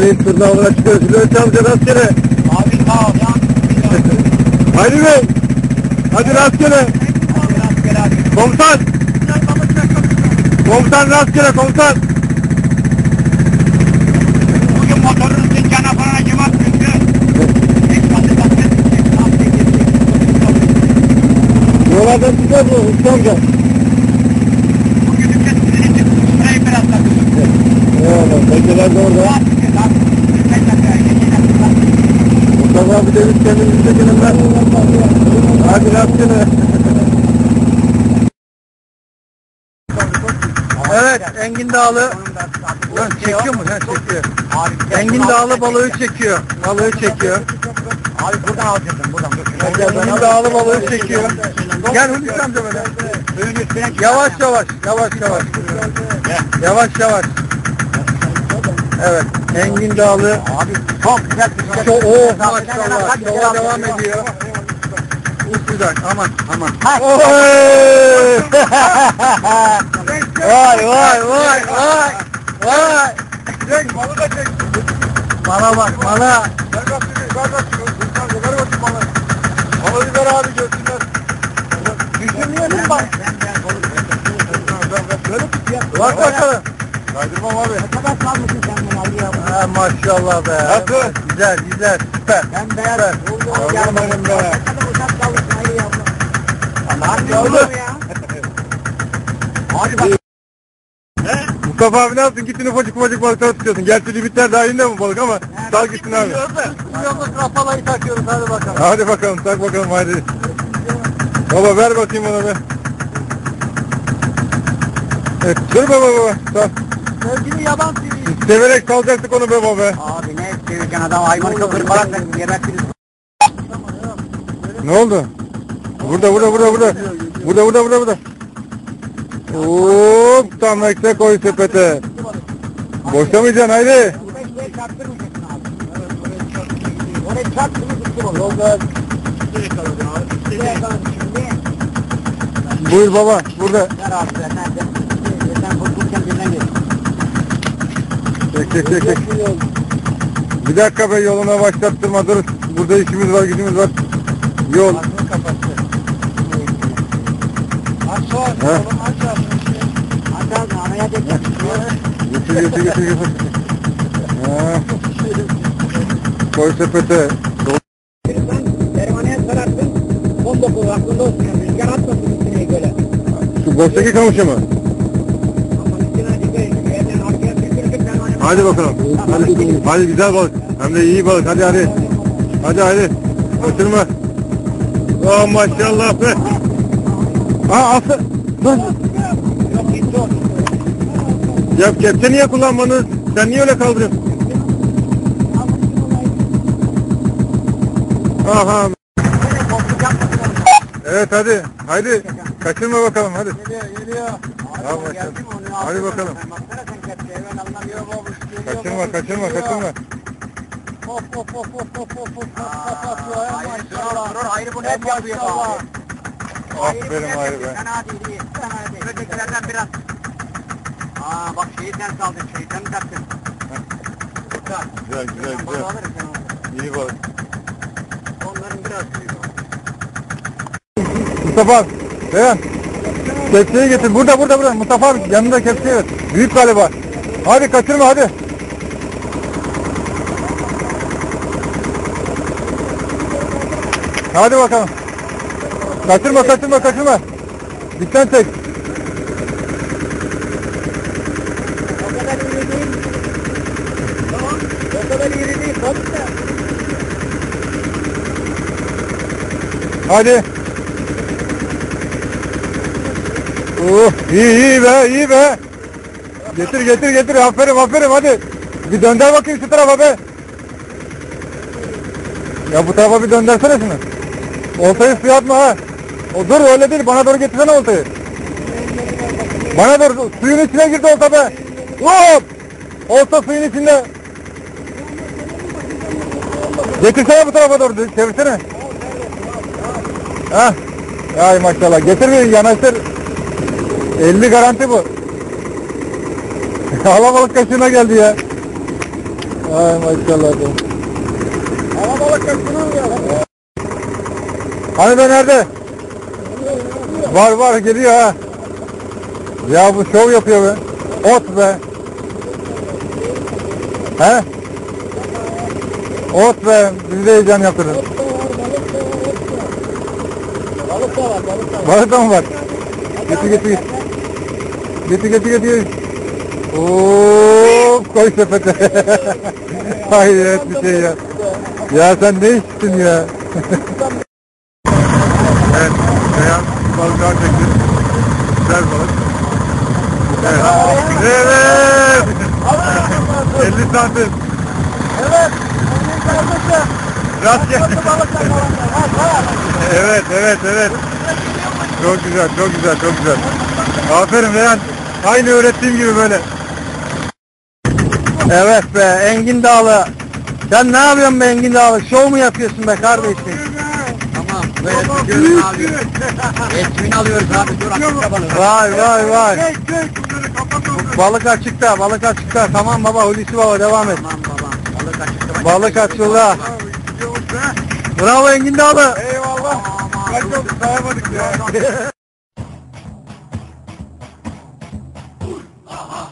Ali tırnağına çıkıyoruz. Bülent amca rastgele. Abi sağ ol. Ali Bey. Hadi rastgele. Komutan. Komutan rastgele komutan. Bugün motorun sıncana falan kim atmıştı? Yollardan çıkıyor mu Hüsnü amca? Bugün ülke sizin için sırayı biraz takıldı. Eyvallah. Bekleler de orada. Mustafa abi de biz kendimizi çekelimler. Hadi rastgele. Evet, Engin Dağlı. Lan çekiyor mu? Ha, çekiyor. Engin Dağlı balığı çekiyor. Balığı çekiyor. Abi buradan alacaktım buradan. Engin Dağlı balığı çekiyor. Gel Hulusi amca böyle. Yavaş yavaş, yavaş yavaş. Yavaş yavaş. Evet, Engin Dağlı. Abi çok güzel bir şey. Çok, oh maşallah, şova devam ediyor. Güzel, aman aman. Vay vay vay vay vay. Çek, malı da çek. Mala bak, mala. Ver bakayım, ver bakayım. Ver bakayım malı. Malı bir ver abi görsünler. Düşünmüyorsun bak. Bak bakalım. Kaydırmam abi. Ne kadar kalmışsın sen bana ya? Ha, maşallah be. Nasıl? Güzel güzel süper. Ben beyaz. Süper. Benim be. Allah'ım Yavrum. ya. Hadi bak. Mustafa abi ne yaptın? Gittin ufacık ufacık balıklar tutuyorsun. Gerçi limitler dahilinde mi balık ama sal gitsin abi. Yolda kafalayı takıyoruz hadi bakalım. Hadi bakalım tak bakalım hadi. Baba ver bakayım bana be. Evet dur baba baba. Sal. Sevgili yaban. Severek salacaktık onu be baba. Abi ne seveceksin adam hayvan köpür falan sen gebertiriz. Ne oldu? Burada burada burada burada. Burada burada burada burada. Hop tam ekle koy sepete. Boşlamayacaksın haydi. Çarptırmayacaksın abi. Yolda. Şimdi. Buyur baba burada. Ver abi nerede? Sen kurtulurken birden gel. Çek çek çek çek. Bir dakika be yoluna başlattırma dur. Burada işimiz var gücümüz var. Yol. Ağzını kapattı. Aç He. oğlum aç ağzını. Aç ağzını araya geçer. Getir getir getir. Ha. Koy sepete. Ben pervaneye sararsın. 19 aklında olsun. Rüzgar atmasın üstüne göle. Şu boştaki kamışı mı? Hadi bakalım. Hadi, hadi güzel balık. Hem de iyi balık. Hadi hadi. Hadi hadi. Kaçırma. Oh maşallah be. Aa o. Ya kepçe niye kullanmanız? Sen niye öyle kaldırıyorsun? Aha. Evet hadi. Hadi. Kaçırma bakalım hadi. Geliyor geliyor. Abi, bakalım. geldi mi onu? Hadi bakalım. Kaçırma kaçırma kaçırma. Of of of of of kapatıyor ya Hayır, maşallah. bunu hep Ya yapıyor abi. Aferin ayrı be. Sen hadi iyi. Sen hadi. Ötekilerden biraz. Aa bak şeyi sen saldın. Şeyi sen taktın. Güzel güzel güzel. İyi balık. Onların biraz büyüğü. Mustafa Beyan. Kepçeyi getir. Burada burada burada. Mustafa abi yanında kepçeyi ver. Büyük galiba. Hadi kaçırma hadi. Hadi bakalım. Kaçırma kaçırma kaçırma. Dikten çek. Hadi. Oh iyi iyi be iyi be. Getir getir getir aferin aferin hadi. Bir dönder bakayım şu tarafa be. Ya bu tarafa bir döndersene şunu. Oltayı suya atma ha. O dur öyle değil bana doğru getirsene oltayı. Bana doğru suyun içine girdi olta be. Hop. Olta suyun içinde. Getirsene bu tarafa doğru çevirsene. Ha? Ay maşallah. Getir bir yanaştır. 50 garanti bu. Alabalık kaşığına geldi ya. Ay maşallah. Alabalık kaçırıyor ya. Hani be nerede? Var var geliyor ha. Ya bu şov yapıyor be. Ot be. He? Ot be. Bizi de heyecan yaptırır. Balık da var, balık da var. Balık da mı var? Getir getir. Getir getir getir. Hop koy sepete. Hayret bir şey ya. Ya sen ne içtin ya? evet, beyaz balıklar çekti. Güzel balık. Evet. Evet. 50 santim. Evet. Rast gel- Balıklar balıklar. Ha, ha. Evet, evet, evet. Çok güzel, çok güzel, çok güzel. Aferin Reyhan. Aynı öğrettiğim gibi böyle. Evet be, Engin Dağlı. Sen ne yapıyorsun be Engin Dağlı? Şov mu yapıyorsun be kardeşim? Tamam. Böyle tutuyoruz abi. Resmini alıyoruz abi. Dur açıkta balığı. Vay vay vay. Balık açıkta, balık açıkta. Tamam baba, Hulusi baba devam et. Tamam babam. Balık açıkta. Balık açıldı. Bravo Engin Dağlı. Eyvallah. Kaç oldu sayamadık ya. Aha.